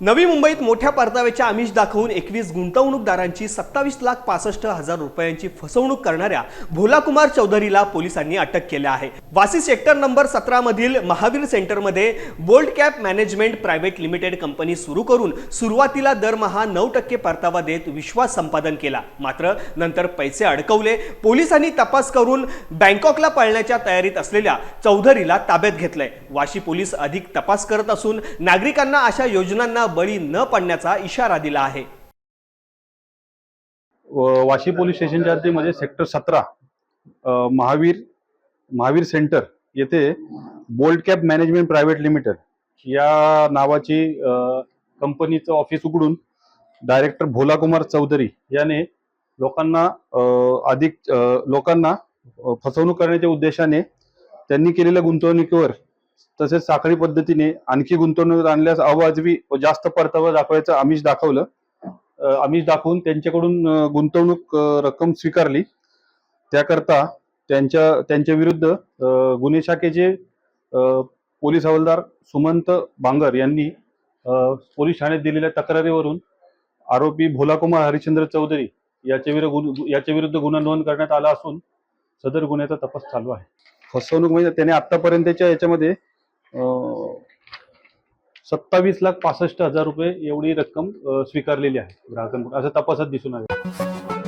नवी मुंबईत मोठ्या परताव्याच्या आमिष दाखवून एकवीस गुंतवणूकदारांची सत्तावीस लाख पासष्ट हजार रुपयांची फसवणूक करणाऱ्या भोलाकुमार चौधरीला पोलिसांनी अटक केली आहे. वासी सेक्टर नंबर सतरा मधील महावीर सेंटरमध्ये bold cap management private limited company सुरू करून सुरुवातीला दरमहा नऊ टक्के परतावा देत विश्वास संपादन केला. मात्र नंतर पैसे अडकवले. पोलिसांनी तपास करून बँकॉकला पळण्याच्या तयारीत असलेल्या चौधरीला ताब्यात घेतलंय. वाशी पोलीस अधिक तपास करत असून नागरिकांना अशा योजनांना बळी न पडण्याचा इशारा दिला आहे. वाशी पोलीस स्टेशनच्या हद्दीमध्ये सेक्टर सतरा महावीर महावीर सेंटर येथे bold cap management private limited या नावाची कंपनीचं ऑफिस उघडून डायरेक्टर भोला कुमार चौधरी याने लोकांना अधिक लोकांना फसवणूक करण्याच्या उद्देशाने त्यांनी केलेल्या गुंतवणुकीवर तसेच साखळी पद्धतीने आणखी गुंतवणूक आणल्यास अवाजवी व जास्त परतावा दाखवायचं आमिष दाखवलं. आमिष दाखवून त्यांच्याकडून गुंतवणूक रक्कम स्वीकारली. त्याकरता त्यांच्या त्यांच्या विरुद्ध गुन्हे शाखेचे पोलीस हवालदार सुमंत बांगर यांनी पोलीस ठाण्यात दिलेल्या तक्रारीवरून आरोपी भोलाकुमार हरिश्चंद्र चौधरी याच्या विरुद्ध याच्या विरुद्ध गुन्हा नोंद करण्यात आला असून सदर गुन्ह्याचा तपास चालू आहे. फसवणूक म्हणजे त्याने आतापर्यंतच्या याच्यामध्ये सत्तावीस लाख पासष्ट हजार रुपये एवढी रक्कम स्वीकारलेली आहे ग्राहकांकडून. असं तपासात दिसून आले.